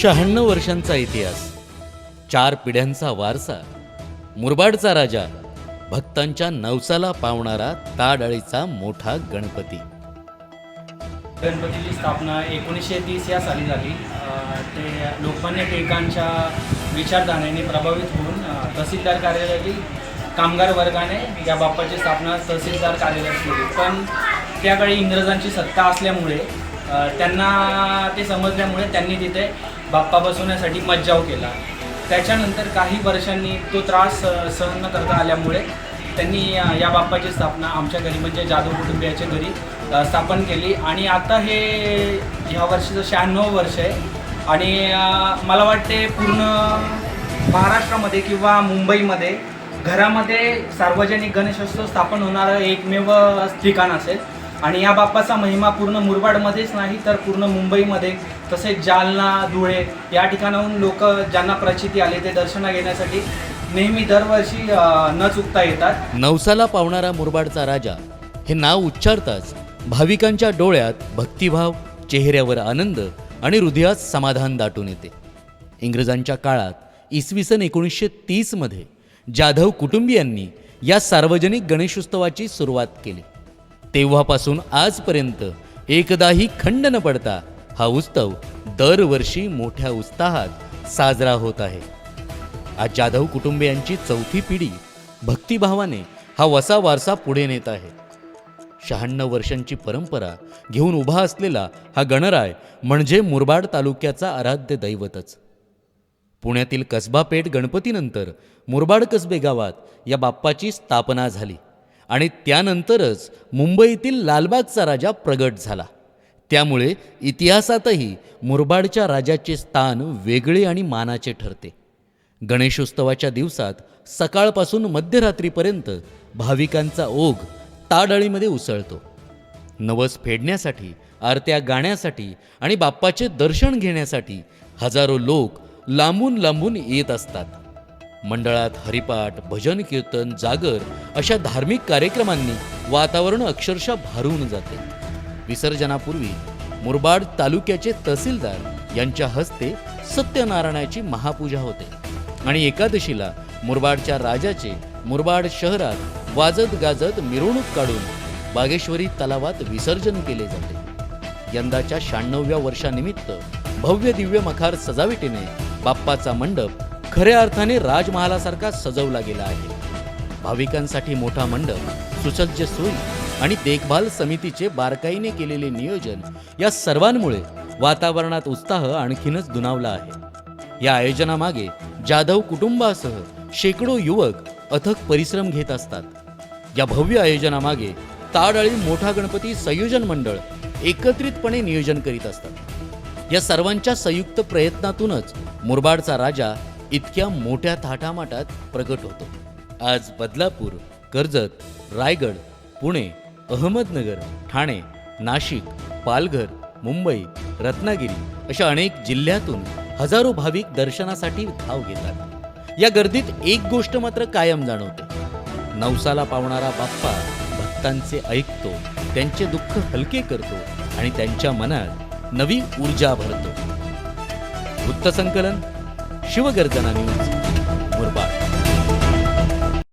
शहाण्णव वर्षांचा इतिहास चार पिढ्यांचा वारसा मुरबाडचा राजा भक्तांच्या नवसाला पावणारा ताडळीचा मोठा गणपती. गणपतीची स्थापना एकोणीसशे तीस या साली झाली. ते लोकमान्य टिळकांच्या विचारधारेने प्रभावित होऊन तहसीलदार कार्यालयातील कामगार वर्गाने या बाप्पाची स्थापना तहसीलदार कार्यालयात केली. पण त्याकाळी इंग्रजांची सत्ता असल्यामुळे त्यांना ते समजल्यामुळे त्यांनी तिथे बाप्पा बसवण्यासाठी मज्जाव केला. त्याच्यानंतर काही वर्षांनी तो त्रास सहन न करता आल्यामुळे त्यांनी या बाप्पाची स्थापना आमच्या घरी म्हणजे जाधव कुटुंबियाच्या घरी स्थापन केली. आणि आता हे ह्या वर्षीचं शहाण्णव वर्ष आहे. आणि मला वाटते पूर्ण महाराष्ट्रामध्ये किंवा मुंबईमध्ये घरामध्ये सार्वजनिक गणेशोत्सव स्थापन होणारं एकमेव ठिकाण असेल. आणि या बाप्पाचा महिमा पूर्ण मुरबाडमध्येच नाही तर पूर्ण मुंबईमध्ये तसेच जालना धुळे या ठिकाणाहून लोक ज्यांना प्रचिती आले ते दर्शना घेण्यासाठी नेहमी दरवर्षी न चुकता येतात. नवसाला पावणारा मुरबाडचा राजा हे नाव उच्चारताच भाविकांच्या डोळ्यात भक्तिभाव चेहऱ्यावर आनंद आणि हृदयात समाधान दाटून येते. इंग्रजांच्या काळात इसवी सन एकोणीसशे तीसमध्ये जाधव कुटुंबियांनी या सार्वजनिक गणेशोत्सवाची सुरुवात केली. तेव्हापासून आजपर्यंत एकदाही खंड न पडता हा उत्सव दरवर्षी मोठ्या उत्साहात साजरा होत आहे. आज जाधव कुटुंबियांची चौथी पिढी भक्तिभावाने हा वसा वारसा पुढे नेत आहे. शहाण्णव वर्षांची परंपरा घेऊन उभा असलेला हा गणराय म्हणजे मुरबाड तालुक्याचा आराध्य दैवतच. पुण्यातील कसबा पेठ गणपतीनंतर मुरबाड कसबे गावात या बाप्पाची स्थापना झाली. आणि त्यानंतरच मुंबईतील लालबागचा राजा प्रगट झाला. त्यामुळे इतिहासातही मुरबाडच्या राजाचे स्थान वेगळे आणि मानाचे ठरते. गणेशोत्सवाच्या दिवसात सकाळपासून मध्यरात्रीपर्यंत भाविकांचा ओघ ताडळीमध्ये उसळतो. नवस फेडण्यासाठी आरत्या गाण्यासाठी आणि बाप्पाचे दर्शन घेण्यासाठी हजारो लोक लांबून लांबून येत असतात. मंडळात हरिपाठ भजन कीर्तन जागर अशा धार्मिक कार्यक्रमांनी वातावरण अक्षरशः भारून जाते. विसर्जनापूर्वी मुरबाड तालुक्याचे तहसीलदार यांच्या हस्ते सत्यनारायणाची महापूजा होते आणि एकादशीला मुरबाडच्या राजाचे मुरबाड शहरात वाजत गाजत मिरवणूक काढून बागेश्वरी तलावात विसर्जन केले जाते. यंदाच्या शहाण्णव्या वर्षानिमित्त भव्य दिव्य मखार सजावटीने बाप्पाचा मंडप खऱ्या अर्थाने राजमहालासारखा सजवला गेला आहे. भाविकांसाठी मोठा मंडप सुसज्ज सोयी आणि देखभाल समितीचे बारकाईने केलेले नियोजन या सर्वांमुळे वातावरणात उत्साह आणखीनच दुनावला आहे. या आयोजनामागे जाधव कुटुंबासह शेकडो युवक अथक परिश्रम घेत असतात. या भव्य आयोजनामागे ताडळी मोठा गणपती संयोजन मंडळ एकत्रितपणे नियोजन करीत असतात. या सर्वांच्या संयुक्त प्रयत्नातूनच मुरबाडचा राजा इतक्या मोठ्या थाटामाटात प्रगट होतो. आज बदलापूर कर्जत रायगड पुणे अहमदनगर ठाणे नाशिक पालघर मुंबई रत्नागिरी अशा अनेक जिल्ह्यातून हजारो भाविक दर्शनासाठी धाव घेतात. या गर्दीत एक गोष्ट मात्र कायम जाणवते. नवसाला पावणारा बाप्पा भक्तांचे ऐकतो त्यांचे दुःख हलके करतो आणि त्यांच्या मनात नवी ऊर्जा भरतो. वृत्तसंकलन ಶಿವಗರ್ಜನ ನ್ಯೂಸ್